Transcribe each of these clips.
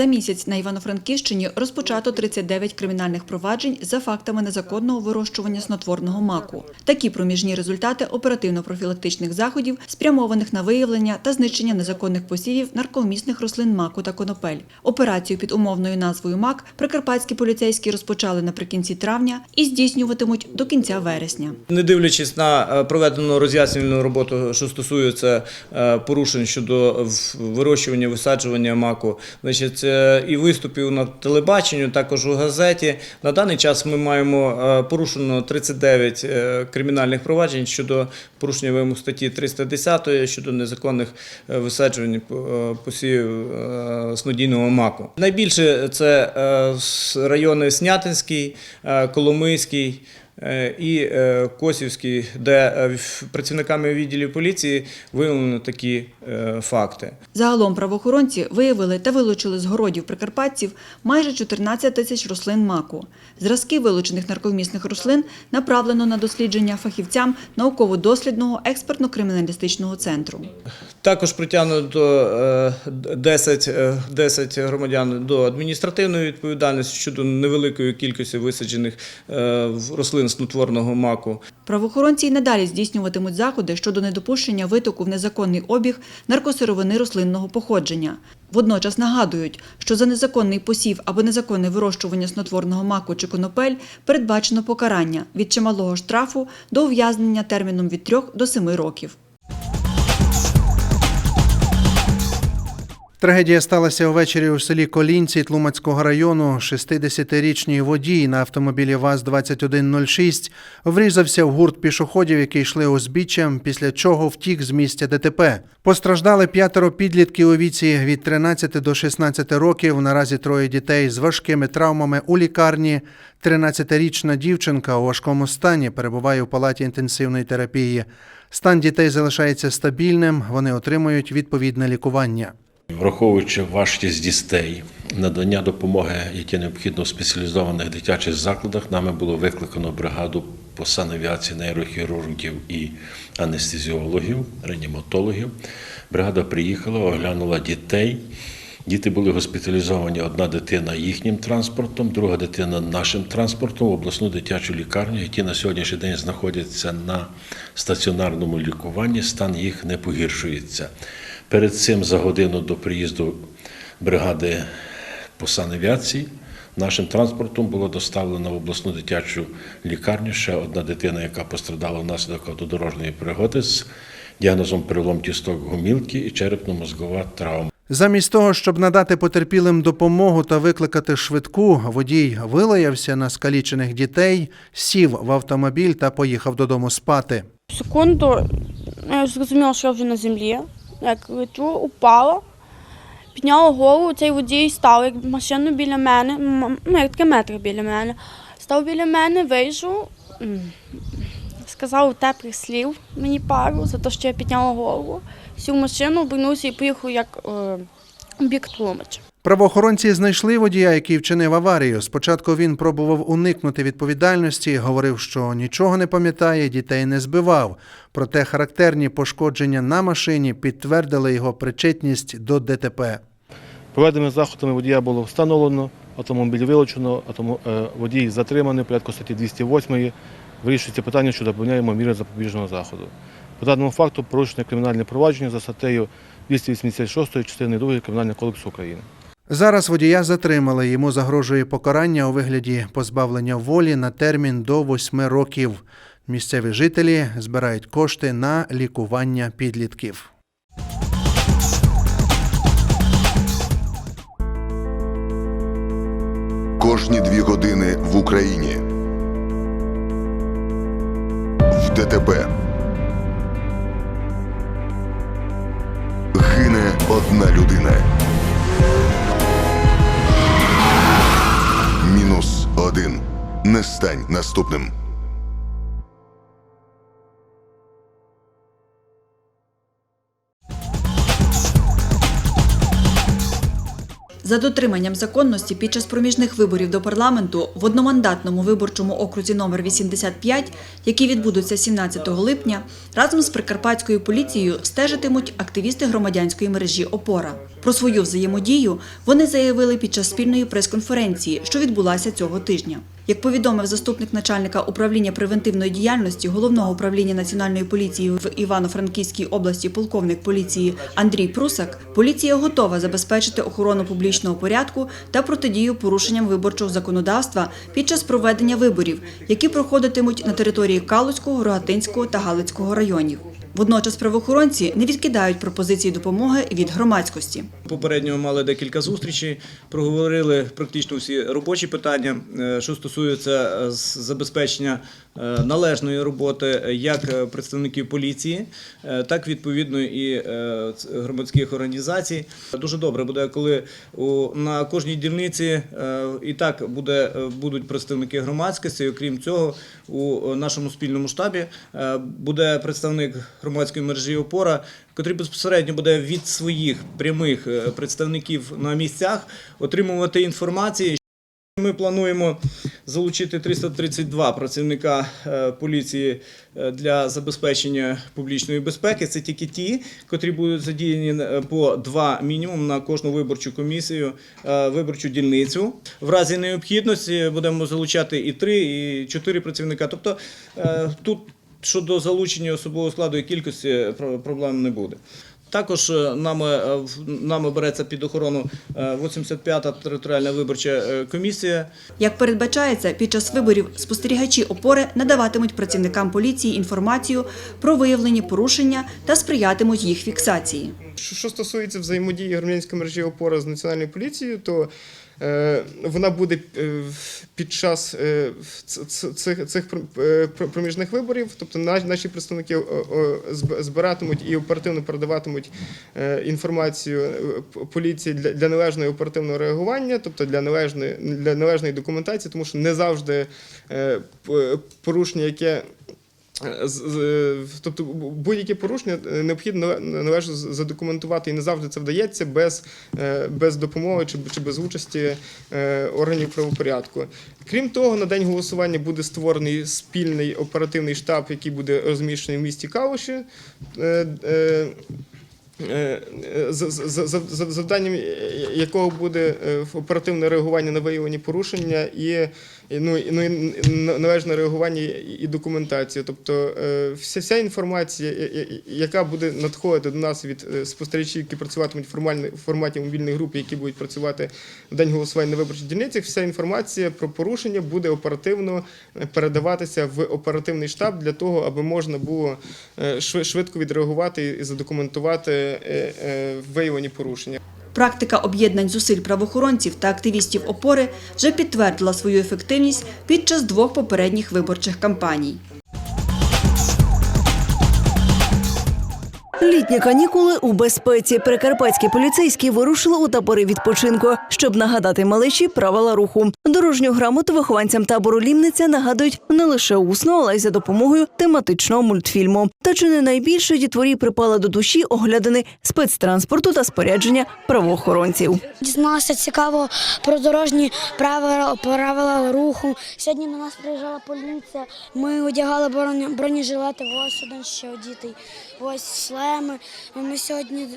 За місяць на Івано-Франківщині розпочато 39 кримінальних проваджень за фактами незаконного вирощування снотворного маку. Такі проміжні результати оперативно-профілактичних заходів, спрямованих на виявлення та знищення незаконних посівів наркомісних рослин маку та конопель. Операцію під умовною назвою МАК прикарпатські поліцейські розпочали наприкінці травня і здійснюватимуть до кінця вересня. Не дивлячись на е, проведену роз'яснювальну роботу, що стосується е, порушень щодо вирощування, висаджування маку, значить, е, і виступів на телебаченню, також у газеті. На даний час ми маємо е, порушено 39 е, кримінальних проваджень щодо порушення вимог статті 310 щодо незаконних е, висаджувань е, посівів е, снодійного маку. Найбільше це е, райони Снятинський, е, Коломийський. Е, і е, Косівський, де е, працівниками відділів поліції виявлено такі факти. Загалом правоохоронці виявили та вилучили з городів прикарпатців майже 14 тисяч рослин маку. Зразки вилучених наркомісних рослин направлено на дослідження фахівцям науково-дослідного експертно-криміналістичного центру. Також притягнуто е, 10, е, 10 громадян до адміністративної відповідальності щодо невеликої кількості висаджених рослин снотворного маку. Правоохоронці й надалі здійснюватимуть заходи щодо недопущення витоку в незаконний обіг наркосировини рослинного походження. Водночас нагадують, що за незаконний посів або незаконне вирощування снотворного маку чи конопель передбачено покарання від чималого штрафу до ув'язнення терміном від 3 до 7 років. Трагедія сталася увечері у селі Колінці Тлумацького району. 60-річний водій на автомобілі ВАЗ-2106 врізався в гурт пішоходів, які йшли узбіччям, після чого втік з місця ДТП. Постраждали п'ятеро підлітків у віці від 13 до 16 років. Наразі троє дітей з важкими травмами у лікарні. 13-річна дівчинка у важкому стані перебуває у палаті інтенсивної терапії. Стан дітей залишається стабільним. Вони отримують відповідне лікування. Враховуючи важкість дітей, надання допомоги, які необхідно в спеціалізованих дитячих закладах, нами було викликано бригаду по санавіації нейрохірургів і анестезіологів, реаніматологів. Бригада приїхала, оглянула дітей. Діти були госпіталізовані. Одна дитина їхнім транспортом, друга дитина нашим транспортом в обласну дитячу лікарню, які на сьогоднішній день знаходяться на стаціонарному лікуванні. Стан їх не погіршується. Перед цим за годину до приїзду бригади по санавіації нашим транспортом було доставлено в обласну дитячу лікарню ще одна дитина, яка пострадала внаслідок автодорожньої пригоди з діагнозом перелом кісток гумілки і черепно-мозгова травма. Замість того, щоб надати потерпілим допомогу та викликати швидку, водій вилаявся на скалічених дітей, сів в автомобіль та поїхав додому спати. Секунду я зрозуміла, що я вже на землі. Як лечу, упала, підняла голову, цей водій став як машину біля мене, ну як таке метр біля мене. Став біля мене, вийшов, сказав теплих слів мені пару за те, що я підняла голову. Сів в машину, обернувся і поїхав як е, бік Тлумача. Правоохоронці знайшли водія, який вчинив аварію. Спочатку він пробував уникнути відповідальності, говорив, що нічого не пам'ятає, дітей не збивав. Проте характерні пошкодження на машині підтвердили його причетність до ДТП. Проведеними заходами водія було встановлено, автомобіль вилучено, е, водій затриманий порядку статті 208 вирішується питання щодо обвиняємо міри запобіжного заходу. По даному факту порушено кримінальне провадження за статтею 286 частини 2 Кримінального кодексу України. Зараз водія затримали. Йому загрожує покарання у вигляді позбавлення волі на термін до восьми років. Місцеві жителі збирають кошти на лікування підлітків. Кожні дві години в Україні. В ДТП. Гине одна людина. Не стань наступним. За дотриманням законності під час проміжних виборів до парламенту в одномандатному виборчому окрузі номер 85, які відбудуться 17 липня, разом з прикарпатською поліцією стежитимуть активісти громадянської мережі Опора. Про свою взаємодію вони заявили під час спільної прес-конференції, що відбулася цього тижня. Як повідомив заступник начальника управління превентивної діяльності головного управління національної поліції в Івано-Франківській області полковник поліції Андрій Прусак, поліція готова забезпечити охорону публічного порядку та протидію порушенням виборчого законодавства під час проведення виборів, які проходитимуть на території Калуцького, Рогатинського та Галицького районів. Водночас правоохоронці не відкидають пропозиції допомоги від громадськості. Попередньо мали декілька зустрічей, проговорили практично всі робочі питання, е, що стосуються е, забезпечення е, належної роботи як представників поліції, так відповідно і громадських організацій. Дуже добре буде, коли на кожній дільниці і так буде, будуть представники громадськості. Окрім цього, у нашому спільному штабі буде представник громадської мережі опора, котрий безпосередньо буде від своїх прямих е, представників на місцях отримувати інформацію. Ми плануємо залучити 332 працівника е, поліції е, для забезпечення публічної безпеки. Це тільки ті, котрі будуть задіяні по два мінімум на кожну виборчу комісію, виборчу дільницю. В разі необхідності будемо залучати і три, і чотири працівника. Тобто тут щодо залучення особового складу і кількості е, про- проблем не буде. Також е, нами, е, в- нами береться під охорону е, 85-та територіальна виборча комісія. Як передбачається, під час виборів спостерігачі опори надаватимуть працівникам поліції інформацію про виявлені порушення та сприятимуть їх фіксації. Що що стосується взаємодії громадянської мережі опора з національною поліцією, то вона буде е, під час е, цих, цих пр- е, пр- проміжних виборів, тобто наші представники збиратимуть і оперативно передаватимуть е, інформацію е, поліції для, належного оперативного реагування, тобто для належної для належної документації, тому що не завжди е, порушення, яке Тобто будь-яке порушення е, необхідно належно задокументувати, і не завжди це вдається без, е, без допомоги чи, чи без участі е, органів правопорядку. Крім того, на день голосування буде створений спільний оперативний штаб, який буде розміщений в місті Калуші. Е, за- за- за- за- завданням якого буде е, оперативне реагування на виявлені порушення і, ну, і, ну, належне реагування і- документація. Тобто е, вся, вся інформація, яка буде надходити до нас від спостерігачів, які працюватимуть в форматі мобільних груп, які будуть працювати в день голосування на виборчих дільницях, вся інформація про порушення буде оперативно передаватися в оперативний штаб для того, аби можна було швидко відреагувати і задокументувати виявлені порушення. Практика об'єднань зусиль правоохоронців та активістів опори вже підтвердила свою ефективність під час двох попередніх виборчих кампаній. Літні канікули у безпеці. Прикарпатські поліцейські вирушили у табори відпочинку, щоб нагадати малечі правила руху. Дорожню грамоту вихованцям табору Лімниця нагадують не лише усно, але й за допомогою тематичного мультфільму. Та чи не найбільше дітворі припали до душі оглядини спецтранспорту та спорядження правоохоронців. Дізналася цікаво про дорожні правила, правила руху. Сьогодні на нас приїжджала поліція. Ми одягали бронежилети, ось один ще одітий, ось шлеми. Ми сьогодні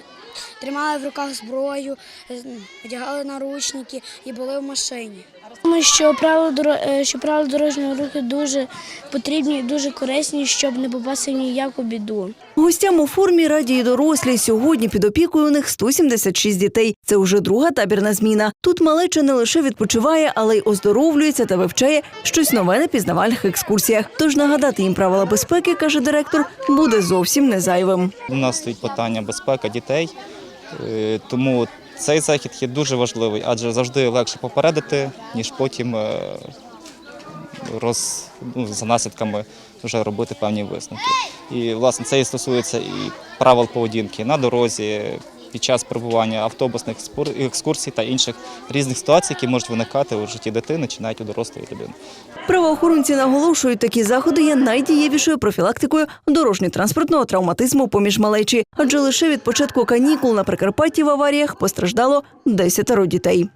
тримали в руках зброю, одягали наручники і були в машині. Думаю, що правила, е, що правила дорожнього руху дуже потрібні і дуже корисні, щоб не попасти в ніяку біду. Гостям у формі раді й дорослі. Сьогодні під опікою у них 176 дітей. Це вже друга табірна зміна. Тут малеча не лише відпочиває, але й оздоровлюється та вивчає щось нове на пізнавальних екскурсіях. Тож нагадати їм правила безпеки, каже директор, буде зовсім не зайвим. У нас стоїть питання безпека дітей, е, тому цей захід є дуже важливий, адже завжди легше попередити, ніж потім е, роз, ну, за наслідками вже робити певні висновки. І власне це і стосується і правил поведінки на дорозі, під час перебування автобусних екскурсій та інших різних ситуацій, які можуть виникати у житті дитини чи навіть у дорослої людини. Правоохоронці наголошують, такі заходи є найдієвішою профілактикою дорожньо-транспортного травматизму поміж малечі, адже лише від початку канікул на Прикарпатті в аваріях постраждало 10 дітей.